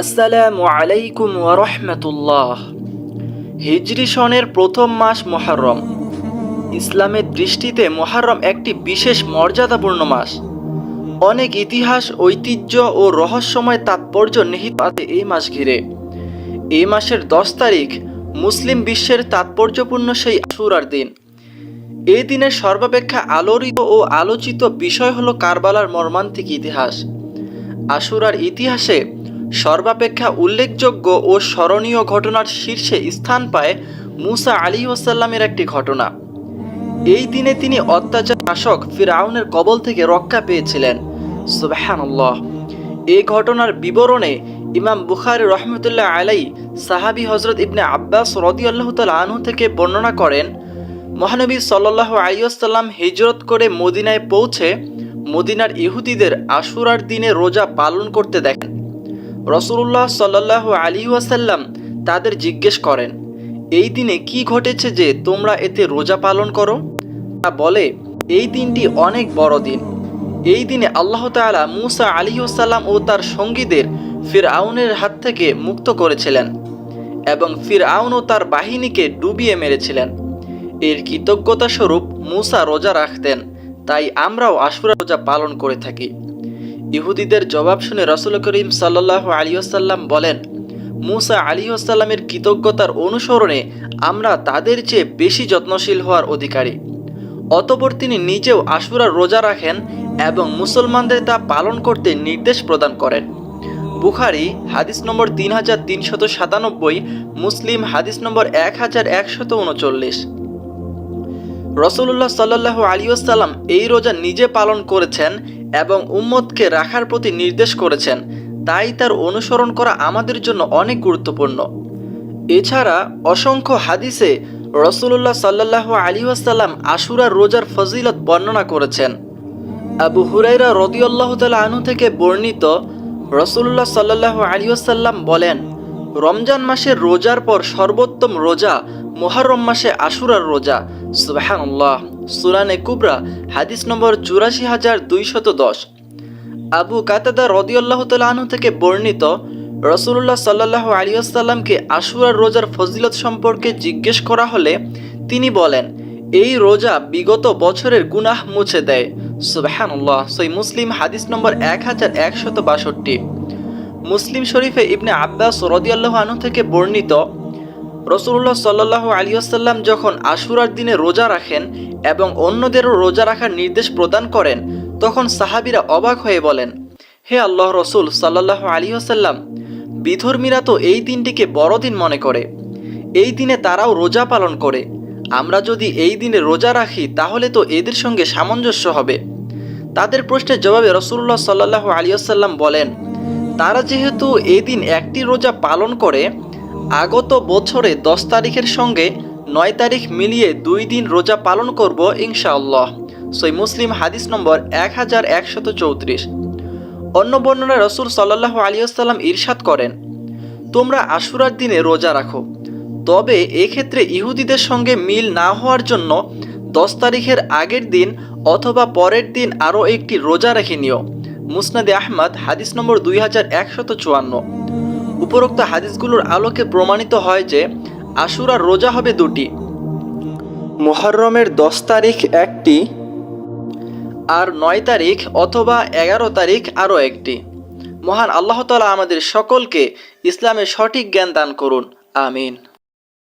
আসসালামু আলাইকুম ওরহমতুল্লাহ হিজরি সনের প্রথম মাস মোহারম। ইসলামের দৃষ্টিতে মোহারম একটি বিশেষ মর্যাদাপূর্ণ মাস। অনেক ইতিহাস, ঐতিহ্য ও রহস্যময় তাৎপর্য নিহিত আছে এই মাস ঘিরে। এই মাসের দশ তারিখ মুসলিম বিশ্বের তাৎপর্যপূর্ণ সেই আশুরার দিন। এই দিনের সর্বাপেক্ষা আলোড়িত ও আলোচিত বিষয় হলো কারবালার মর্মান্তিক ইতিহাস। আশুরার ইতিহাসে সর্বাপেক্ষা উল্লেখযোগ্য ও স্মরণীয় ঘটনার শীর্ষে স্থান পায় মুসা আলী ওসাল্লামের একটি ঘটনা। এই দিনে তিনি অত্যাচার শাসক ফিরাউনের কবল থেকে রক্ষা পেয়েছিলেন। সুবাহান্লাহ এই ঘটনার বিবরণে ইমাম বুখারি রহমতুল্লাহ আলাই সাহাবি হজরত ইবনে আব্বাস রদি আল্লাহ আনহু থেকে বর্ণনা করেন, মহানবী সাল্লাহ আলিয়াল্লাম হিজরত করে মদিনায় পৌঁছে মদিনার ইহুদিদের আশুরার দিনে রোজা পালন করতে দেখেন। রসুল্লাহ সাল্লাহ আলী ওয়াসাল্লাম তাদের জিজ্ঞেস করেন, এই দিনে কি ঘটেছে যে তোমরা এতে রোজা পালন করো? তা বলে, এই দিনটি অনেক বড় দিন। এই দিনে আল্লাহ তাআলা মুসা আলী ওসাল্লাম ও তার সঙ্গীদের ফির আউনের হাত থেকে মুক্ত করেছিলেন এবং ফির আউন ও তার বাহিনীকে ডুবিয়ে মেরেছিলেন। এর কৃতজ্ঞতা স্বরূপ মুসা রোজা রাখতেন, তাই আমরাও আশুরা রোজা পালন করে থাকি। ইহুদিদের জবাব শুনে রসুল করিম সাল্লাহ আলিয়াল্লাম বলেন, মুসা আলিহাসাল্লামের কৃতজ্ঞতার অনুসরণে আমরা তাদের চেয়ে বেশি যত্নশীল হওয়ার অধিকারী। অতপর তিনি নিজেও আশুরার রোজা রাখেন এবং মুসলমানদের তা পালন করতে নির্দেশ প্রদান করেন। বুখারি, হাদিস নম্বর তিন হাজার তিনশত সাতানব্বই, মুসলিম, হাদিস নম্বর এক হাজার একশত উনচল্লিশ। রসুল্লাহ সাল্লাহ আলিয়াল্লাম এই রোজা নিজে পালন করেছেন এবং উম্মতকে রাখার প্রতি নির্দেশ করেছেন। তাই তার অনুসরণ করা আমাদের জন্য অনেক গুরুত্বপূর্ণ। এছাড়া অসংখ্য হাদিসে রসুল্লাহ সাল্লাহ আলী আসাল্লাম আশুরার রোজার ফজিলত বর্ণনা করেছেন। আবু হুরাইরা রদিউল্লাহ তাল আনু থেকে বর্ণিত রসুল্লাহ সাল্লাহ আলী আসাল্লাম বলেন, রমজান মাসের রোজার পর সর্বোত্তম রোজা মোহারম মাসে আশুরার রোজা। সুবাহান্লাহ সুরানে কুবরা, হাদিস নম্বর চুরাশি হাজার দুইশত দশ। আবু কাতাদা রদিউল্লাহ তালু থেকে বর্ণিত রসুল্লাহ সাল্লাহ আলিয়াল্লামকে আশুরার রোজার ফজিলত সম্পর্কে জিজ্ঞেস করা হলে তিনি বলেন, এই রোজা বিগত বছরের গুনাহ মুছে দেয়। সুবাহান্লাহ সই মুসলিম, হাদিস নম্বর এক হাজার একশত বাষট্টি। মুসলিম শরীফে ইবনে আব্বাস রদিয়াল্লাহ আনু থেকে বর্ণিত রসুল্লাহ সাল্লাহ আলিয়াল্লাম যখন আশুরার দিনে রোজা রাখেন এবং অন্যদেরও রোজা রাখার নির্দেশ প্রদান করেন, তখন সাহাবিরা অবাক হয়ে বলেন, হে আল্লাহ রসুল সাল্লাহ আলিহাসাল্লাম বিধর্মীরা তো এই দিনটিকে বড়দিন মনে করে। এই দিনে তারাও রোজা পালন করে। আমরা যদি এই দিনে রোজা রাখি, তাহলে তো এদের সঙ্গে সামঞ্জস্য হবে। তাদের প্রশ্নের জবাবে রসুল্লাহ সাল্লাহ আলিয়াল্লাম বলেন, তারা যেহেতু এই দিন একটি রোজা পালন করে আগত বছরে দশ তারিখের সঙ্গে নয় তারিখ মিলিয়ে দুই দিন রোজা পালন করব ইনশাআল্লাহ। সই মুসলিম হাদিস নম্বর এক হাজার একশত চৌত্রিশ। অন্য বর্ণনা রসুল সাল্লাহ আলিয়াল্লাম ইরশাদ করেন, তোমরা আশুরার দিনে রোজা রাখো। তবে এক্ষেত্রে ইহুদিদের সঙ্গে মিল না হওয়ার জন্য দশ তারিখের আগের দিন অথবা পরের দিন আরও একটি রোজা রেখে নিও। মুসনাদে আহমদ, হাদিস নম্বর দুই হাজার একশত চুয়ান্ন। উপরোক্ত হাদিসগুলোর আলোকে প্রমাণিত হয় যে আশুরার রোজা হবে দুটি। মোহরমের দশ তারিখ একটি আর নয় তারিখ অথবা এগারো তারিখ আরও একটি। মহান আল্লাহ তালা আমাদের সকলকে ইসলামের সঠিক জ্ঞান দান করুন। আমিন।